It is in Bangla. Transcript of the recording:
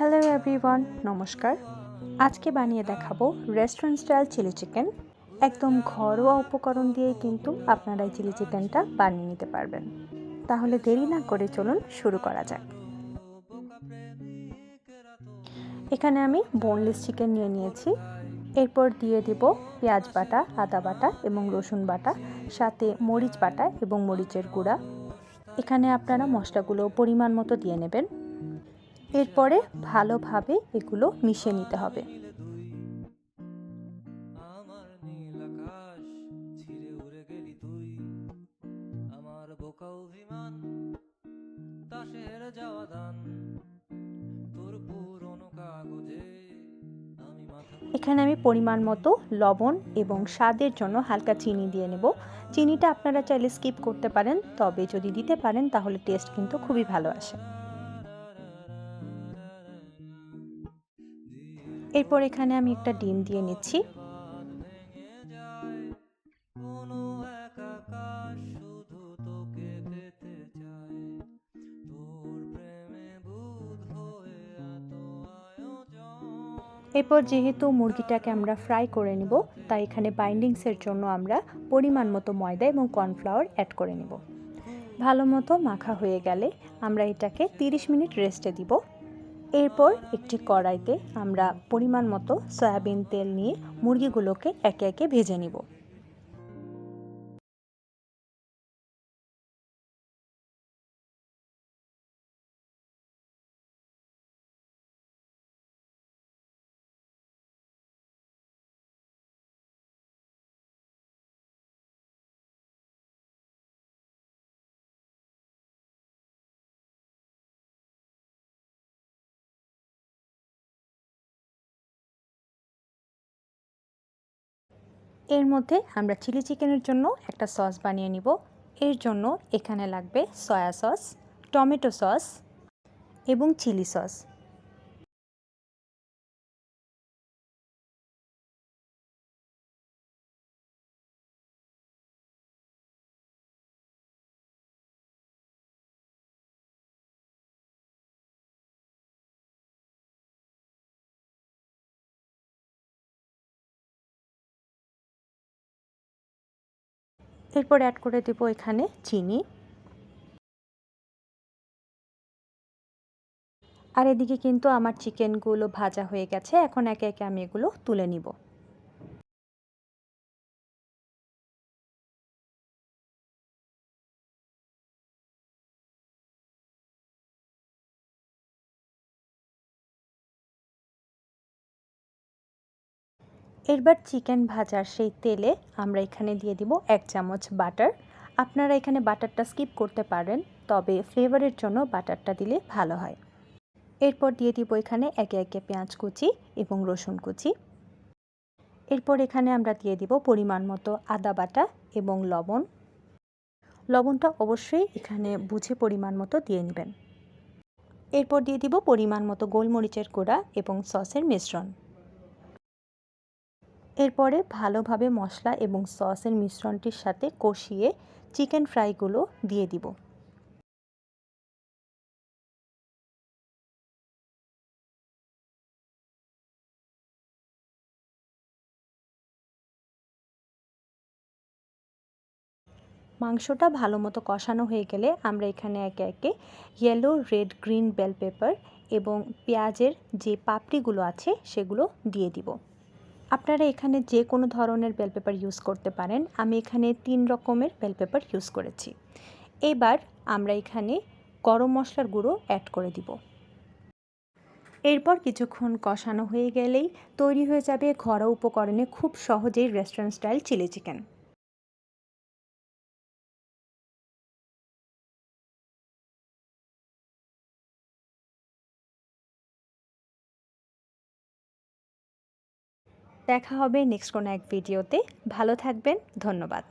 হ্যালো এভরিওয়ান নমস্কার। আজকে বানিয়ে দেখাবো রেস্টুরেন্ট স্টাইল চিলি চিকেন একদম ঘরোয়া উপকরণ দিয়ে কিন্তু আপনারা এই চিলি চিকেনটা বানিয়ে নিতে পারবেন। তাহলে দেরি না করে চলুন শুরু করা যাক। এখানে আমি বোনলেস চিকেন নিয়ে নিয়েছি। এরপর দিয়ে দেব পেঁয়াজ বাটা, আদা বাটা এবং রসুন বাটা, সাথে মরিচ বাটা এবং মরিচের গুঁড়া। এখানে আপনারা মশলাগুলো পরিমাণ মতো দিয়ে নেবেন। এরপরে ভালোভাবে এগুলো মিশিয়ে নিতে হবে। এখানে আমি পরিমাণ মতো লবণ এবং স্বাদের জন্য হালকা চিনি দিয়ে নেব। চিনিটা আপনারা চাইলে স্কিপ করতে পারেন তবে যদি দিতে পারেন তাহলে টেস্ট কিন্তু খুবই ভালো আসে। এরপর এখানে আমি একটা ডিম দিয়ে নিচ্ছি। এরপর যেহেতু মুরগিটাকে আমরা ফ্রাই করে নিব, তাই এখানে বাইন্ডিংসের জন্য আমরা পরিমাণ মতো ময়দা এবং কর্নফ্লাওয়ার অ্যাড করে নেব। ভালো মতো মাখা হয়ে গেলে আমরা এটাকে 30 মিনিট রেস্টে দিব। এরপর একটি কড়াইতে আমরা পরিমাণ মতো সয়াবিন তেল নিয়ে মুরগিগুলোকে একে একে ভেজে নিব। এর মধ্যে আমরা চিলি চিকেনের জন্য একটা সস বানিয়ে নিব। এর জন্য এখানে লাগবে সয়া সস, টমেটো সস এবং চিলি সস। এরপর অ্যাড করে দেব এখানে চিনি। আর এদিকে কিন্তু আমার চিকেনগুলো ভাজা হয়ে গেছে, এখন একে একে আমি এগুলো তুলে নিব। এরবার চিকেন ভাজার সেই তেলে আমরা এখানে দিয়ে দিব এক চামচ বাটার। আপনারা এখানে বাটারটা স্কিপ করতে পারেন, তবে ফ্লেভারের জন্য বাটারটা দিলে ভালো হয়। এরপর দিয়ে দিব এখানে একে একে পেঁয়াজ কুচি এবং রসুন কুচি। এরপর এখানে আমরা দিয়ে দিব পরিমাণ মতো আদা বাটা এবং লবণ। লবণটা অবশ্যই এখানে বুঝে পরিমাণ মতো দিয়ে নেবেন। এরপর দিয়ে দিব পরিমাণ মতো গোলমরিচের গুঁড়া এবং সসের মিশ্রণ। এরপরে ভালোভাবে মশলা এবং সসের মিশ্রণটির সাথে কষিয়ে চিকেন ফ্রাইগুলো দিয়ে দিব। মাংসটা ভালো মতো কষানো হয়ে গেলে আমরা এখানে একে একে yellow red green bell pepper এবং পেঁয়াজের যে পাপড়িগুলো আছে সেগুলো দিয়ে দিব। আপনারা এখানে যে কোনো ধরনের বেল পেপার ইউজ করতে পারেন। আমি এখানে তিন রকমের বেল পেপার ইউজ করেছি। এবার আমরা এখানে গরম মশলার গুঁড়ো অ্যাড করে দিব। এরপর কিছুক্ষণ কষানো হয়ে গেলেই তৈরি হয়ে যাবে ঘরোয়া উপকরণে খুব সহজেই রেস্টুরেন্ট স্টাইল চিলি চিকেন দেখা হবে নেক্সট কোনো এক ভিডিওতে। ভালো থাকবেন ধন্যবাদ।